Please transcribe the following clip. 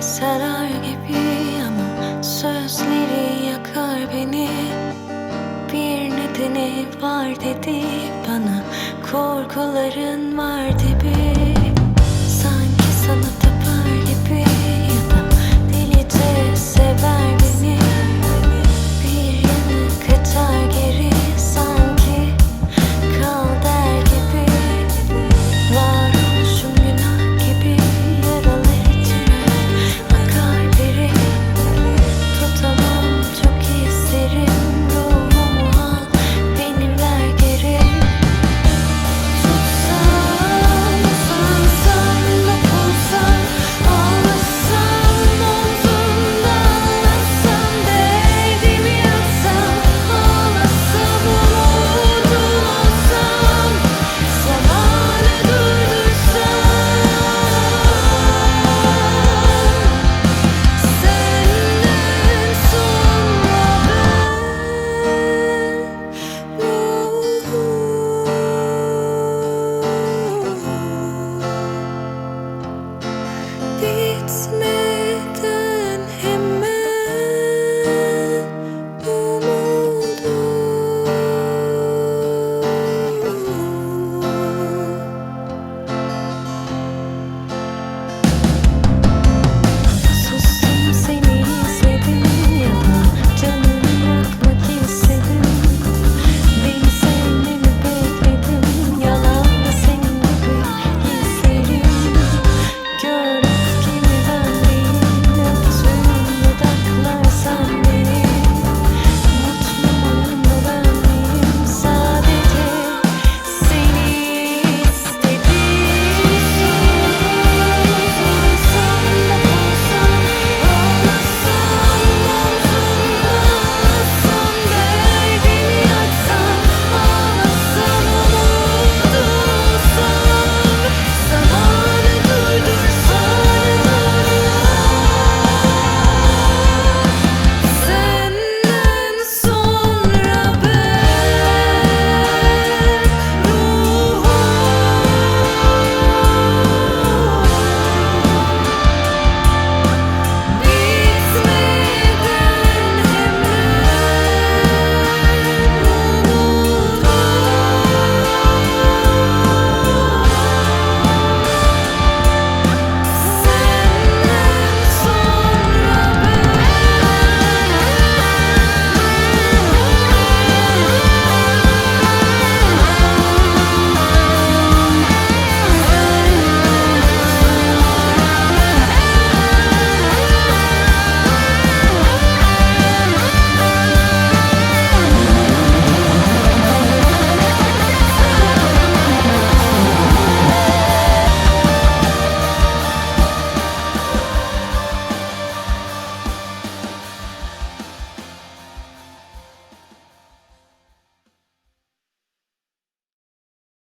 sarar gibi ama sözleri yakar beni. Bir nedeni var dedi bana korkuların var It's me.